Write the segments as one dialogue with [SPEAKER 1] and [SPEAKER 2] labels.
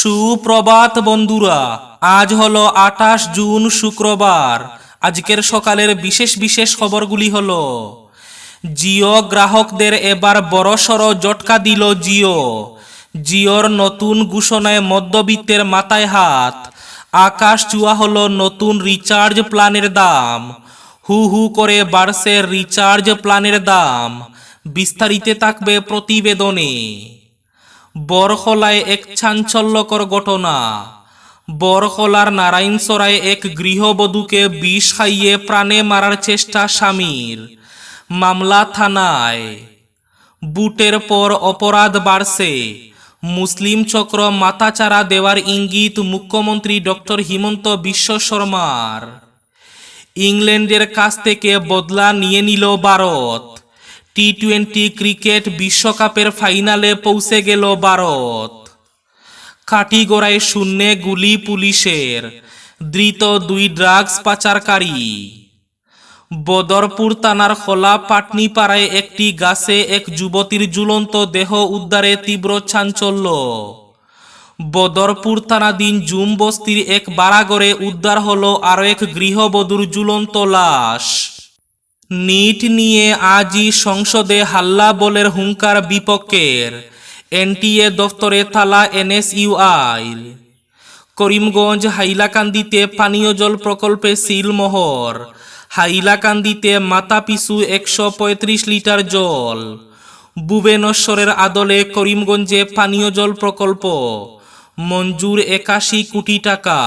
[SPEAKER 1] সুপ্রভাত বন্ধুরা আজ হলো আঠাশ জুন শুক্রবার আজকের সকালের বিশেষ বিশেষ খবরগুলি হল জিও গ্রাহকদের এবার বড়সড় জটকা দিল জিও জিওর নতুন ঘোষণায় মধ্যবিত্তের মাথায় হাত আকাশ চুয়া হলো নতুন রিচার্জ প্ল্যানের দাম হু হু করে বাড়ছে রিচার্জ প্ল্যানের দাম বিস্তারিতে থাকবে প্রতিবেদনে বরখলায় এক চাঞ্চল্যকর ঘটনা বরখলার নারায়ণসরায় এক গৃহবধূকে বিষ খাইয়ে প্রাণে মারার চেষ্টা স্বামীর মামলা থানায় বুটের পর অপরাধ বাড়ছে মুসলিম চক্র মাথাচারা দেওয়ার ইঙ্গিত মুখ্যমন্ত্রী ডক্টর হিমন্ত বিশ্ব শর্মার ইংল্যান্ডের কাছ থেকে বদলা নিয়ে নিল ভারত টি টোয়েন্টি ক্রিকেট বিশ্বকাপের ফাইনালে পৌঁছে গেল ভারত কাটিগড়ায় শূন্যে গুলি পুলিশের ধৃত দুই ড্রাগস পাচারকারী বদরপুর থানার খোলা পাটনিপাড়ায় একটি গাছে এক যুবতীর ঝুলন্ত দেহ উদ্ধারে তীব্র চাঞ্চল্য বদরপুর থানাধীন জুম বস্তির এক বাড়াগড়ে উদ্ধার হল আরও এক গৃহবধূর ঝুলন্ত লাশ নিট নিয়ে আজই সংসদে হাল্লা বলের হুঙ্কার বিপক্ষের এনটিএ দফতরে তালা এনএসইউআই করিমগঞ্জ হাইলাকান্দিতে পানীয় জল প্রকল্পে সিলমোহর হাইলাকান্দিতে মাথা পিছু একশো পঁয়ত্রিশ লিটার জল ভুবনেশ্বরের আদলে করিমগঞ্জে পানীয় জল প্রকল্প মঞ্জুর একাশি কোটি টাকা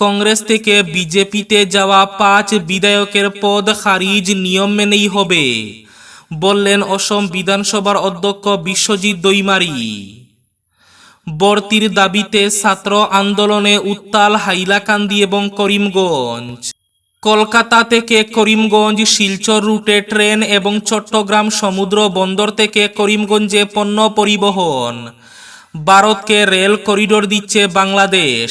[SPEAKER 1] কংগ্রেস থেকে বিজেপিতে যাওয়া পাঁচ বিধায়কের পদ খারিজ নিয়ম মেনেই হবে বললেন অসম বিধানসভার অধ্যক্ষ বিশ্বজিৎ দৈমারি বর্তির দাবিতে ছাত্র আন্দোলনে উত্তাল হাইলাকান্দি এবং করিমগঞ্জ কলকাতা থেকে করিমগঞ্জ শিলচর রুটে ট্রেন এবং চট্টগ্রাম সমুদ্র বন্দর থেকে করিমগঞ্জে পণ্য পরিবহন ভারতকে রেল করিডোর দিচ্ছে বাংলাদেশ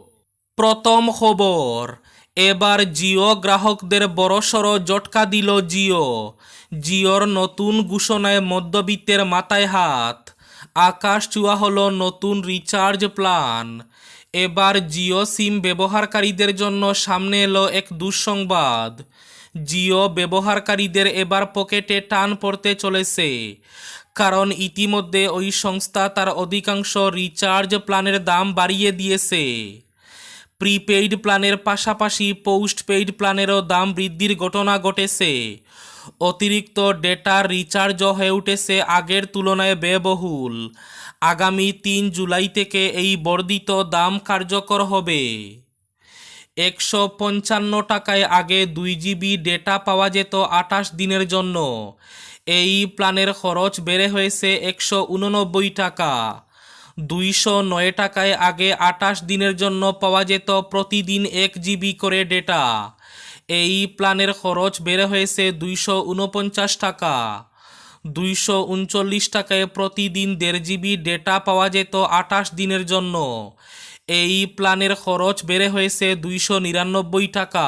[SPEAKER 1] প্রথম খবর এবার জিও গ্রাহকদের বড়সড় জটকা দিল জিও জিওর নতুন ঘোষণায় মধ্যবিত্তের মাথায় হাত আকাশ চুয়া হলো নতুন রিচার্জ প্ল্যান এবার জিও সিম ব্যবহারকারীদের জন্য সামনে এলো এক দুঃসংবাদ জিও ব্যবহারকারীদের এবার পকেটে টান পড়তে চলেছে কারণ ইতিমধ্যে ওই সংস্থা তার অধিকাংশ রিচার্জ প্ল্যানের দাম বাড়িয়ে দিয়েছে প্রিপেইড প্ল্যানের পাশাপাশি পোস্ট পেইড প্ল্যানেরও দাম বৃদ্ধির ঘটনা ঘটেছে অতিরিক্ত ডেটা রিচার্জও হয়ে উঠেছে আগের তুলনায় ব্যয়বহুল আগামী তিন জুলাই থেকে এই বর্ধিত দাম কার্যকর হবে একশো পঞ্চান্ন টাকায় আগে দুই জিবি ডেটা পাওয়া যেত আঠাশ দিনের জন্য এই প্ল্যানের খরচ বেড়ে হয়েছে একশো উননব্বই টাকা দুইশো নয় টাকায় আগে আটাশ দিনের জন্য পাওয়া যেত প্রতিদিন এক জিবি করে ডেটা এই প্ল্যানের খরচ বেড়ে হয়েছে দুইশো উনপঞ্চাশ টাকা দুইশো উনচল্লিশ টাকায় প্রতিদিন দেড় জিবি ডেটা পাওয়া যেত আটাশ দিনের জন্য এই প্ল্যানের খরচ বেড়ে হয়েছে দুইশো নিরানব্বই টাকা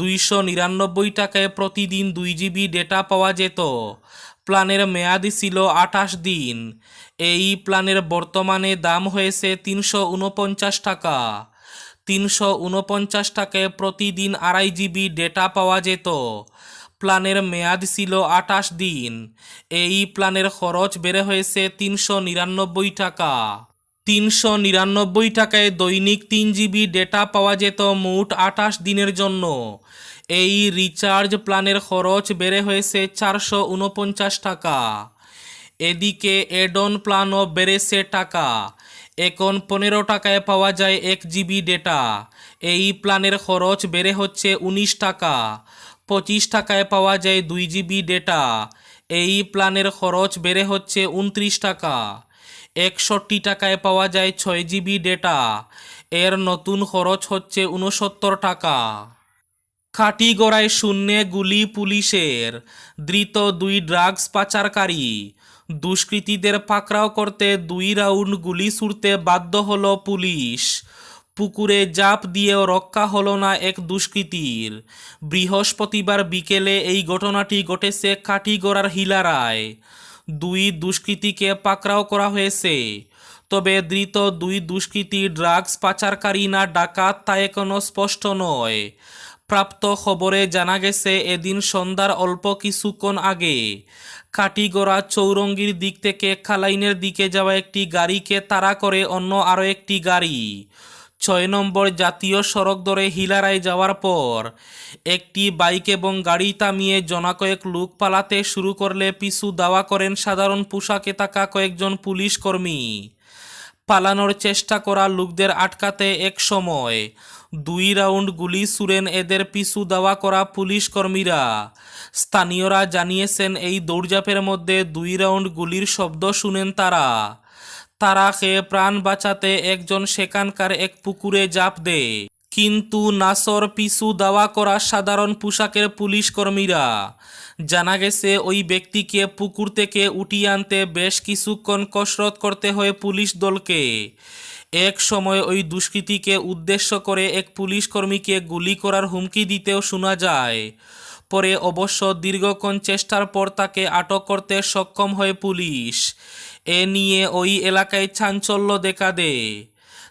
[SPEAKER 1] দুইশো নিরানব্বই টাকায় প্রতিদিন দুই জিবি ডেটা পাওয়া যেত প্ল্যানের মেয়াদ ছিল আঠাশ দিন এই প্ল্যানের বর্তমানে দাম হয়েছে তিনশো উনপঞ্চাশ টাকা তিনশো উনপঞ্চাশ টাকায় প্রতিদিন আড়াই জিবি ডেটা পাওয়া যেত প্ল্যানের মেয়াদ ছিল আঠাশ দিন এই প্ল্যানের খরচ বেড়ে হয়েছে তিনশো নিরানব্বই টাকা তিনশো নিরানব্বই টাকায় দৈনিক তিন জিবি ডেটা পাওয়া যেত মোট আঠাশ দিনের জন্য এই রিচার্জ প্ল্যানের খরচ বেড়ে হয়েছে চারশো উনপঞ্চাশ টাকা এদিকে এডন প্ল্যানও বেড়েছে টাকা এখন পনেরো টাকায় পাওয়া যায় এক জিবি ডেটা এই প্ল্যানের খরচ বেড়ে হচ্ছে উনিশ টাকা পঁচিশ টাকায় পাওয়া যায় দুই জিবি ডেটা এই প্ল্যানের খরচ বেড়ে হচ্ছে উনত্রিশ টাকা একষট্টি টাকায় পাওয়া যায় ছয় জিবি ডেটা এর নতুন খরচ হচ্ছে উনসত্তর টাকা খাটিগড়ায় শূন্যে গুলি পুলিশের ধৃত দুই ড্রাগস পাচারকারী দুষ্কৃতীদের পাকড়াও করতে দুই রাউন্ড গুলি ছুড়তে বাধ্য হল পুলিশ পুকুরে জাপ দিয়েও রক্ষা হলো না এক দুষ্কৃতীর বৃহস্পতিবার বিকেলে এই ঘটনাটি ঘটেছে কাটিগড়ার হিলারায় দুই দুষ্কৃতীকে পাকড়াও করা হয়েছে তবে ধৃত দুই দুষ্কৃতী ড্রাগস পাচারকারী না ডাকাত তা এখনও স্পষ্ট নয় প্রাপ্ত খবরে জানা গেছে এদিন সন্ধ্যার অল্প কিছুক্ষণ আগে কাটিগড়া চৌরঙ্গির দিক থেকে খালাইনের দিকে যাওয়া একটি গাড়িকে তাড়া করে অন্য আরও একটি গাড়ি ছয় নম্বর জাতীয় সড়ক ধরে হিলারায় যাওয়ার পর একটি বাইক এবং গাড়ি থামিয়ে কয়েক লোক পালাতে শুরু করলে পিছু দাওয়া করেন সাধারণ পোশাকে থাকা কয়েকজন পুলিশ কর্মী পালানোর চেষ্টা করা লোকদের আটকাতে এক সময় দুই রাউন্ড গুলি ছুড়েন এদের পিছু দাওয়া করা পুলিশ কর্মীরা স্থানীয়রা জানিয়েছেন এই দৌড়ঝাঁপের মধ্যে দুই রাউন্ড গুলির শব্দ শুনেন তারা তারা খেয়ে প্রাণ বাঁচাতে একজন সেখানকার এক পুকুরে জাপ দেয় কিন্তু নাসর পিছু দাওয়া করা সাধারণ পোশাকের পুলিশ কর্মীরা জানা গেছে ওই ব্যক্তিকে পুকুর থেকে উঠিয়ে আনতে বেশ কিছুক্ষণ কসরত করতে হয় পুলিশ দলকে এক সময় ওই দুষ্কৃতীকে উদ্দেশ্য করে এক পুলিশ কর্মীকে গুলি করার হুমকি দিতেও শোনা যায় পরে অবশ্য দীর্ঘক্ষণ চেষ্টার পর তাকে আটক করতে সক্ষম হয় পুলিশ এ নিয়ে ওই এলাকায় চাঞ্চল্য দেখা দেয়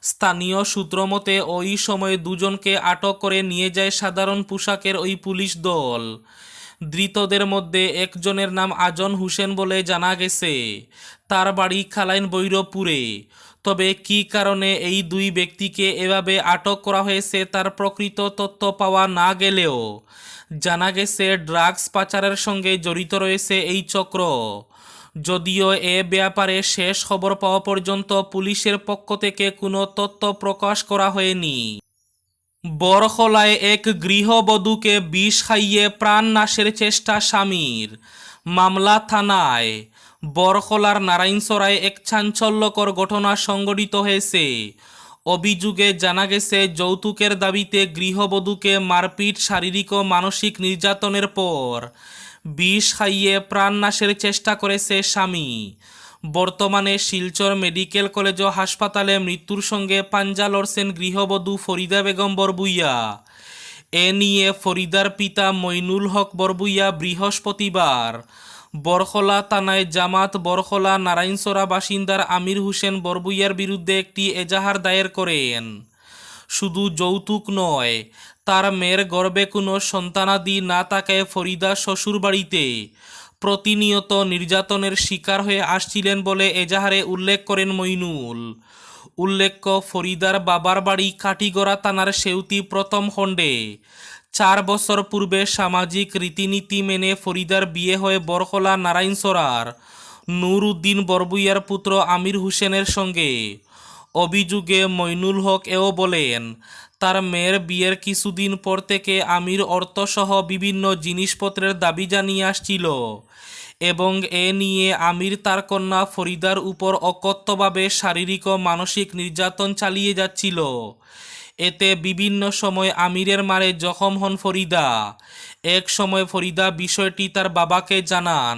[SPEAKER 1] স্থানীয় সূত্রমতে ওই সময় দুজনকে আটক করে নিয়ে যায় সাধারণ পোশাকের ওই পুলিশ দল ধৃতদের মধ্যে একজনের নাম আজন হুসেন বলে জানা গেছে তার বাড়ি খালাইন বৈরবপুরে তবে কি কারণে এই দুই ব্যক্তিকে এভাবে আটক করা হয়েছে তার প্রকৃত তথ্য পাওয়া না গেলেও জানা গেছে ড্রাগস পাচারের সঙ্গে জড়িত রয়েছে এই চক্র যদিও এ ব্যাপারে শেষ খবর পাওয়া পর্যন্ত পুলিশের পক্ষ থেকে কোনো তথ্য প্রকাশ করা হয়নি বরখলায় এক গৃহবধূকে বিষ খাইয়ে প্রাণ নাশের চেষ্টা স্বামীর মামলা থানায় বরখলার নারায়ণসরায় এক চাঞ্চল্যকর ঘটনা সংঘটিত হয়েছে অভিযোগে জানা গেছে যৌতুকের দাবিতে গৃহবধূকে মারপিট শারীরিক ও মানসিক নির্যাতনের পর বিষ খাইয়ে প্রাণনাশের চেষ্টা করেছে স্বামী বর্তমানে শিলচর মেডিকেল কলেজ ও হাসপাতালে মৃত্যুর সঙ্গে পাঞ্জা লড়ছেন গৃহবধূ ফরিদা বেগম বরবুইয়া এ নিয়ে ফরিদার পিতা মইনুল হক বরবুইয়া বৃহস্পতিবার বরখলা থানায় জামাত বরখলা নারায়ণসরা বাসিন্দার আমির হোসেন বরবুইয়ার বিরুদ্ধে একটি এজাহার দায়ের করেন শুধু যৌতুক নয় তার মেয়ের গর্বে কোনো সন্তানাদি না তাকে ফরিদা শ্বশুরবাড়িতে প্রতিনিয়ত নির্যাতনের শিকার হয়ে আসছিলেন বলে এজাহারে উল্লেখ করেন মইনুল উল্লেখ্য ফরিদার বাবার বাড়ি কাটিগড়া থানার সেউতি প্রথম খণ্ডে চার বছর পূর্বে সামাজিক রীতিনীতি মেনে ফরিদার বিয়ে হয়ে বরকলা নারায়ণ সরার নুরুদ্দিন বরবুইয়ার পুত্র আমির হুসেনের সঙ্গে অভিযোগে মইনুল হক এও বলেন তার মেয়ের বিয়ের কিছুদিন পর থেকে আমির অর্থসহ বিভিন্ন জিনিসপত্রের দাবি জানিয়ে আসছিল এবং এ নিয়ে আমির তার কন্যা ফরিদার উপর অকথ্যভাবে শারীরিক ও মানসিক নির্যাতন চালিয়ে যাচ্ছিল এতে বিভিন্ন সময় আমিরের মারে জখম হন ফরিদা এক সময় ফরিদা বিষয়টি তার বাবাকে জানান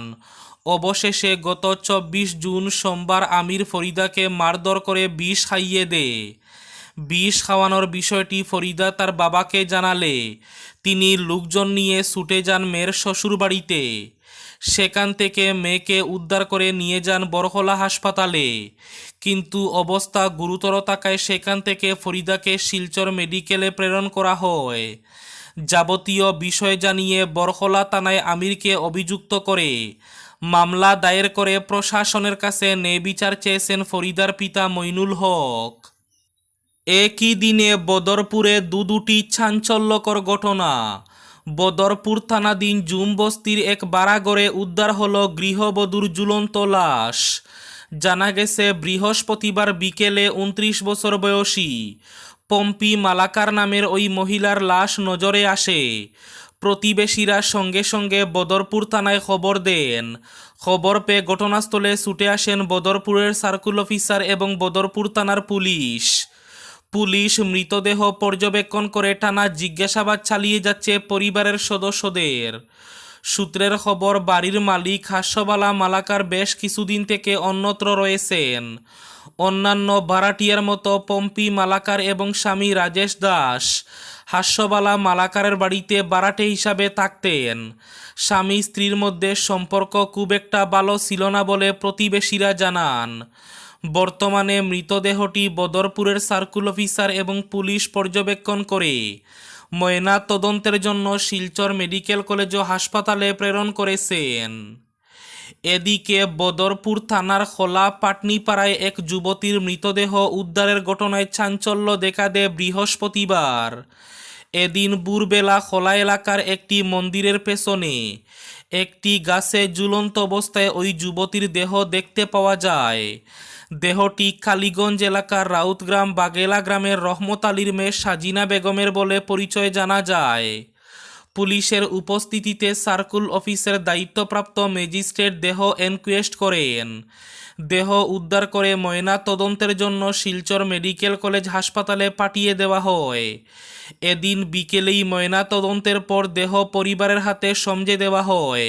[SPEAKER 1] অবশেষে গত চব্বিশ জুন সোমবার আমির ফরিদাকে মারধর করে বিষ খাইয়ে দেয় বিষ খাওয়ানোর বিষয়টি ফরিদা তার বাবাকে জানালে তিনি লোকজন নিয়ে ছুটে যান মেয়ের শ্বশুরবাড়িতে সেখান থেকে মেয়েকে উদ্ধার করে নিয়ে যান বরহলা হাসপাতালে কিন্তু অবস্থা গুরুতর থাকায় সেখান থেকে ফরিদাকে শিলচর মেডিকেলে প্রেরণ করা হয় যাবতীয় বিষয় জানিয়ে বরহলা থানায় আমিরকে অভিযুক্ত করে মামলা দায়ের করে প্রশাসনের কাছে নেবিচার চেয়েছেন ফরিদার পিতা মইনুল হক একই দিনে বদরপুরে দু দুটি চাঞ্চল্যকর ঘটনা বদরপুর থানাধীন জুম বস্তির এক বারাগড়ে উদ্ধার হল গৃহবধূর ঝুলন্ত লাশ জানা গেছে বৃহস্পতিবার বিকেলে উনত্রিশ বছর বয়সী পম্পি মালাকার নামের ওই মহিলার লাশ নজরে আসে প্রতিবেশীরা সঙ্গে সঙ্গে বদরপুর থানায় খবর দেন খবর পেয়ে ঘটনাস্থলে ছুটে আসেন বদরপুরের সার্কুল অফিসার এবং বদরপুর থানার পুলিশ পুলিশ মৃতদেহ পর্যবেক্ষণ করে টানা জিজ্ঞাসাবাদ চালিয়ে যাচ্ছে পরিবারের সদস্যদের সূত্রের খবর বাড়ির মালিক হাস্যবালা মালাকার বেশ কিছুদিন থেকে অন্যত্র রয়েছেন অন্যান্য বারাটিয়ার মতো পম্পি মালাকার এবং স্বামী রাজেশ দাস হাস্যবালা মালাকারের বাড়িতে বারাটে হিসাবে থাকতেন স্বামী স্ত্রীর মধ্যে সম্পর্ক খুব একটা ভালো ছিল না বলে প্রতিবেশীরা জানান বর্তমানে মৃতদেহটি বদরপুরের সার্কুল অফিসার এবং পুলিশ পর্যবেক্ষণ করে ময়না তদন্তের জন্য শিলচর মেডিকেল কলেজ ও হাসপাতালে প্রেরণ করেছেন এদিকে বদরপুর থানার খোলা পাটনিপাড়ায় এক যুবতীর মৃতদেহ উদ্ধারের ঘটনায় চাঞ্চল্য দেখা দেয় বৃহস্পতিবার এদিন বুরবেলা খোলা এলাকার একটি মন্দিরের পেছনে একটি গাছে ঝুলন্ত অবস্থায় ওই যুবতীর দেহ দেখতে পাওয়া যায় দেহটি কালীগঞ্জ এলাকার রাউতগ্রাম বাগেলা গ্রামের রহমত আলীর মেয়ে সাজিনা বেগমের বলে পরিচয় জানা যায় পুলিশের উপস্থিতিতে সার্কুল অফিসের দায়িত্বপ্রাপ্ত ম্যাজিস্ট্রেট দেহ এনকোয়েস্ট করেন দেহ উদ্ধার করে ময়না তদন্তের জন্য শিলচর মেডিকেল কলেজ হাসপাতালে পাঠিয়ে দেওয়া হয় এদিন বিকেলেই ময়না তদন্তের পর দেহ পরিবারের হাতে সমঝে দেওয়া হয়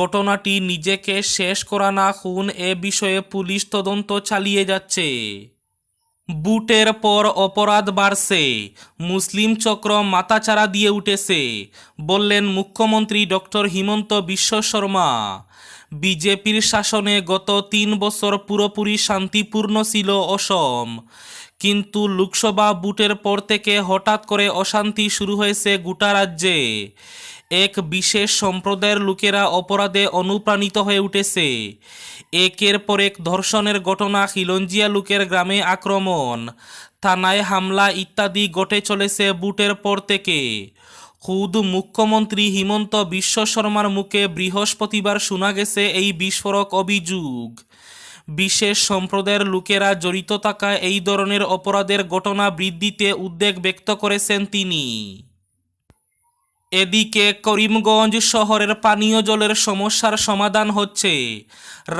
[SPEAKER 1] ঘটনাটি নিজেকে শেষ করা না খুন এ বিষয়ে পুলিশ তদন্ত চালিয়ে যাচ্ছে বুটের পর অপরাধ বাড়ছে মুসলিম চক্র মাথাচাড়া দিয়ে উঠেছে বললেন মুখ্যমন্ত্রী ডক্টর হিমন্ত বিশ্ব শর্মা বিজেপির শাসনে গত তিন বছর পুরোপুরি শান্তিপূর্ণ ছিল অসম কিন্তু লোকসভা বুটের পর থেকে হঠাৎ করে অশান্তি শুরু হয়েছে গোটা রাজ্যে এক বিশেষ সম্প্রদায়ের লোকেরা অপরাধে অনুপ্রাণিত হয়ে উঠেছে একের পর এক ধর্ষণের ঘটনা খিলঞ্জিয়া লোকের গ্রামে আক্রমণ থানায় হামলা ইত্যাদি ঘটে চলেছে বুটের পর থেকে খুদ মুখ্যমন্ত্রী হিমন্ত বিশ্ব শর্মার মুখে বৃহস্পতিবার শোনা গেছে এই বিস্ফোরক অভিযোগ বিশেষ সম্প্রদায়ের লোকেরা জড়িত থাকা এই ধরনের অপরাধের ঘটনা বৃদ্ধিতে উদ্বেগ ব্যক্ত করেছেন তিনি এদিকে করিমগঞ্জ শহরের পানীয় জলের সমস্যার সমাধান হচ্ছে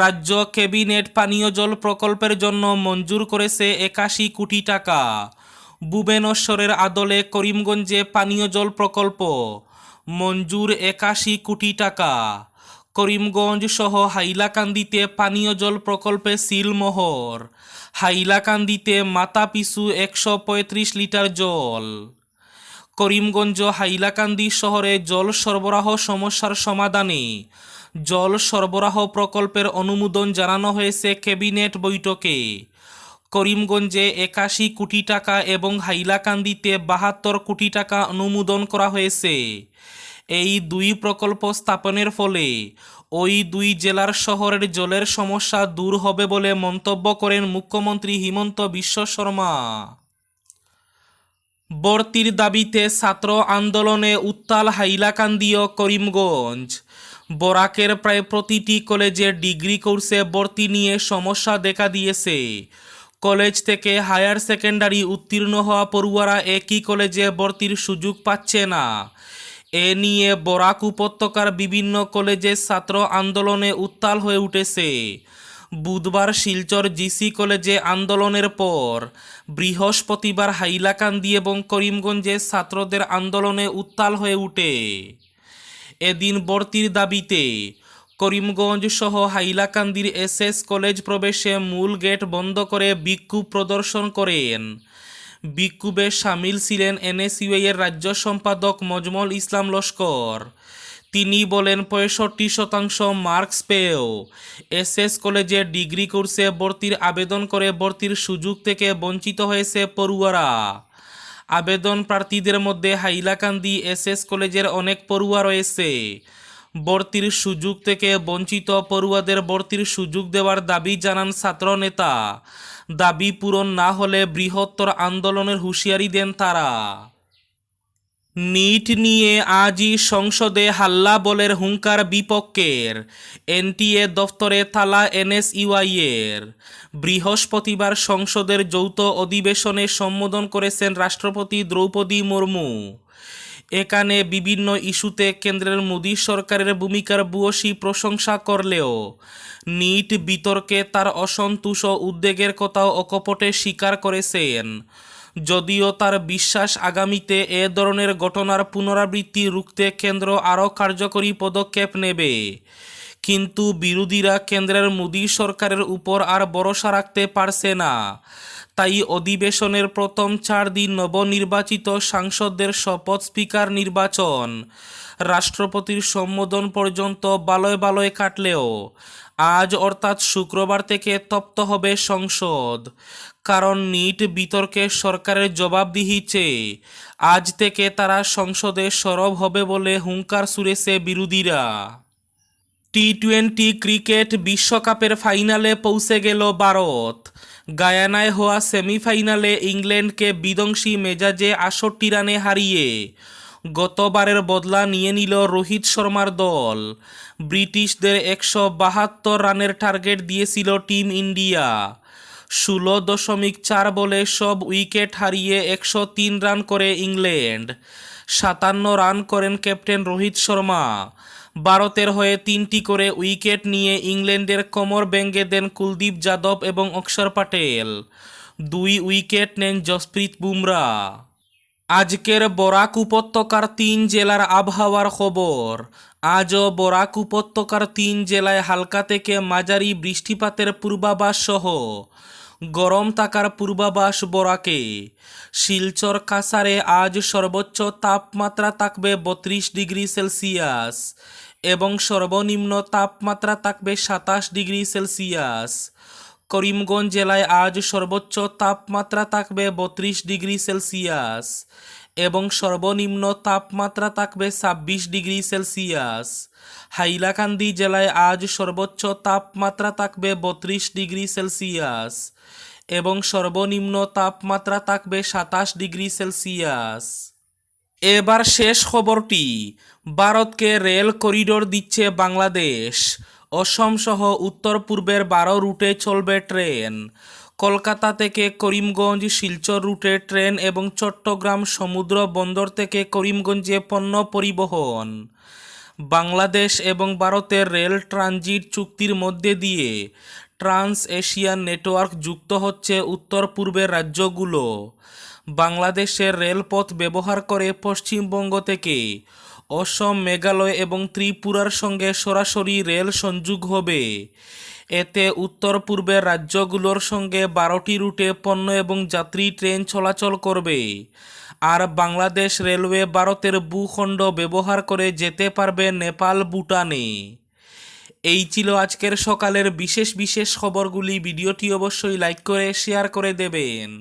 [SPEAKER 1] রাজ্য ক্যাবিনেট পানীয় জল প্রকল্পের জন্য মঞ্জুর করেছে একাশি কোটি টাকা ভুবনেশ্বরের আদলে করিমগঞ্জে পানীয় জল প্রকল্প মঞ্জুর একাশি কোটি টাকা করিমগঞ্জ সহ হাইলাকান্দিতে পানীয় জল প্রকল্পে সিলমোহর হাইলাকান্দিতে মাতা পিছু একশো লিটার জল করিমগঞ্জ হাইলাকান্দি শহরে জল সরবরাহ সমস্যার সমাধানে জল সরবরাহ প্রকল্পের অনুমোদন জানানো হয়েছে ক্যাবিনেট বৈঠকে করিমগঞ্জে একাশি কোটি টাকা এবং হাইলাকান্দিতে বাহাত্তর কোটি টাকা অনুমোদন করা হয়েছে এই দুই প্রকল্প স্থাপনের ফলে ওই দুই জেলার শহরের জলের সমস্যা দূর হবে বলে মন্তব্য করেন মুখ্যমন্ত্রী হিমন্ত বিশ্ব শর্মা বর্তির দাবিতে ছাত্র আন্দোলনে উত্তাল হাইলাকান্দিও করিমগঞ্জ বরাকের প্রায় প্রতিটি কলেজে ডিগ্রি কোর্সে ভর্তি নিয়ে সমস্যা দেখা দিয়েছে কলেজ থেকে হায়ার সেকেন্ডারি উত্তীর্ণ হওয়া পড়ুয়ারা একই কলেজে ভর্তির সুযোগ পাচ্ছে না এ নিয়ে বরাক উপত্যকার বিভিন্ন কলেজে ছাত্র আন্দোলনে উত্তাল হয়ে উঠেছে বুধবার শিলচর জিসি কলেজে আন্দোলনের পর বৃহস্পতিবার হাইলাকান্দি এবং করিমগঞ্জে ছাত্রদের আন্দোলনে উত্তাল হয়ে উঠে এদিন বর্তির দাবিতে করিমগঞ্জ সহ হাইলাকান্দির এসএস কলেজ প্রবেশে মূল গেট বন্ধ করে বিক্ষোভ প্রদর্শন করেন বিক্ষোভে সামিল ছিলেন এনএসইউএর রাজ্য সম্পাদক মজমল ইসলাম লস্কর তিনি বলেন পঁয়ষট্টি শতাংশ মার্কস পেয়েও এসএস কলেজে ডিগ্রি কোর্সে ভর্তির আবেদন করে ভর্তির সুযোগ থেকে বঞ্চিত হয়েছে পড়ুয়ারা আবেদন প্রার্থীদের মধ্যে হাইলাকান্দি এসএস কলেজের অনেক পড়ুয়া রয়েছে ভর্তির সুযোগ থেকে বঞ্চিত পড়ুয়াদের ভর্তির সুযোগ দেওয়ার দাবি জানান ছাত্র নেতা দাবি পূরণ না হলে বৃহত্তর আন্দোলনের হুঁশিয়ারি দেন তারা নিট নিয়ে আজই সংসদে হাল্লা বলের হুঙ্কার বিপক্ষের এনটিএ দফতরে তালা এনএসইউআইয়ের বৃহস্পতিবার সংসদের যৌথ অধিবেশনে সম্বোধন করেছেন রাষ্ট্রপতি দ্রৌপদী মুর্মু এখানে বিভিন্ন ইস্যুতে কেন্দ্রের মোদী সরকারের ভূমিকার বুয়সী প্রশংসা করলেও নিট বিতর্কে তার অসন্তোষ ও উদ্বেগের কথাও অকপটে স্বীকার করেছেন যদিও তার বিশ্বাস আগামীতে এ ধরনের ঘটনার পুনরাবৃত্তি রুখতে কেন্দ্র আরও কার্যকরী পদক্ষেপ নেবে কিন্তু বিরোধীরা কেন্দ্রের মোদী সরকারের উপর আর ভরসা রাখতে পারছে না তাই অধিবেশনের প্রথম চার দিন নবনির্বাচিত সাংসদদের শপথ স্পিকার নির্বাচন রাষ্ট্রপতির সম্বোধন পর্যন্ত বালয় বালয় কাটলেও আজ অর্থাৎ শুক্রবার থেকে তপ্ত হবে সংসদ কারণ নিট বিতর্কে সরকারের জবাবদিহি চেয়ে আজ থেকে তারা সংসদে সরব হবে বলে হুঙ্কার সুরেছে বিরোধীরা টি টোয়েন্টি ক্রিকেট বিশ্বকাপের ফাইনালে পৌঁছে গেল ভারত গায়ানায় হওয়া সেমিফাইনালে ইংল্যান্ডকে বিধ্বংসী মেজাজে আষট্টি রানে হারিয়ে গতবারের বদলা নিয়ে নিল রোহিত শর্মার দল ব্রিটিশদের একশো বাহাত্তর রানের টার্গেট দিয়েছিল টিম ইন্ডিয়া ষোলো দশমিক চার বলে সব উইকেট হারিয়ে একশো তিন রান করে ইংল্যান্ড সাতান্ন রান করেন ক্যাপ্টেন রোহিত শর্মা ভারতের হয়ে তিনটি করে উইকেট নিয়ে ইংল্যান্ডের কোমর ব্যঙ্গে দেন কুলদীপ যাদব এবং অক্ষর পাটেল দুই উইকেট নেন জসপ্রীত বুমরা আজকের বরাক উপত্যকার তিন জেলার আবহাওয়ার খবর আজও বরাক উপত্যকার তিন জেলায় হালকা থেকে মাঝারি বৃষ্টিপাতের পূর্বাভাস সহ গরম থাকার পূর্বাভাস বরাকে শিলচর কাসারে আজ সর্বোচ্চ তাপমাত্রা থাকবে বত্রিশ ডিগ্রি সেলসিয়াস এবং সর্বনিম্ন তাপমাত্রা থাকবে সাতাশ ডিগ্রি সেলসিয়াস করিমগঞ্জ জেলায় আজ সর্বোচ্চ তাপমাত্রা থাকবে বত্রিশ ডিগ্রি সেলসিয়াস এবং সর্বনিম্ন তাপমাত্রা থাকবে ছাব্বিশ ডিগ্রি সেলসিয়াস হাইলাকান্দি জেলায় আজ সর্বোচ্চ তাপমাত্রা থাকবে বত্রিশ ডিগ্রি সেলসিয়াস এবং সর্বনিম্ন তাপমাত্রা থাকবে সাতাশ ডিগ্রি সেলসিয়াস এবার শেষ খবরটি ভারতকে রেল করিডোর দিচ্ছে বাংলাদেশ অসম সহ উত্তর পূর্বের বারো রুটে চলবে ট্রেন কলকাতা থেকে করিমগঞ্জ শিলচর রুটে ট্রেন এবং চট্টগ্রাম সমুদ্র বন্দর থেকে করিমগঞ্জে পণ্য পরিবহন বাংলাদেশ এবং ভারতের রেল ট্রানজিট চুক্তির মধ্যে দিয়ে ট্রান্স এশিয়ান নেটওয়ার্ক যুক্ত হচ্ছে উত্তর পূর্বের রাজ্যগুলো বাংলাদেশের রেলপথ ব্যবহার করে পশ্চিমবঙ্গ থেকে অসম মেঘালয় এবং ত্রিপুরার সঙ্গে সরাসরি রেল সংযোগ হবে এতে উত্তর পূর্বের রাজ্যগুলোর সঙ্গে বারোটি রুটে পণ্য এবং যাত্রী ট্রেন চলাচল করবে আর বাংলাদেশ রেলওয়ে ভারতের ভূখণ্ড ব্যবহার করে যেতে পারবে নেপাল ভুটানে এই ছিল আজকের সকালের বিশেষ বিশেষ খবরগুলি ভিডিওটি অবশ্যই লাইক করে শেয়ার করে দেবেন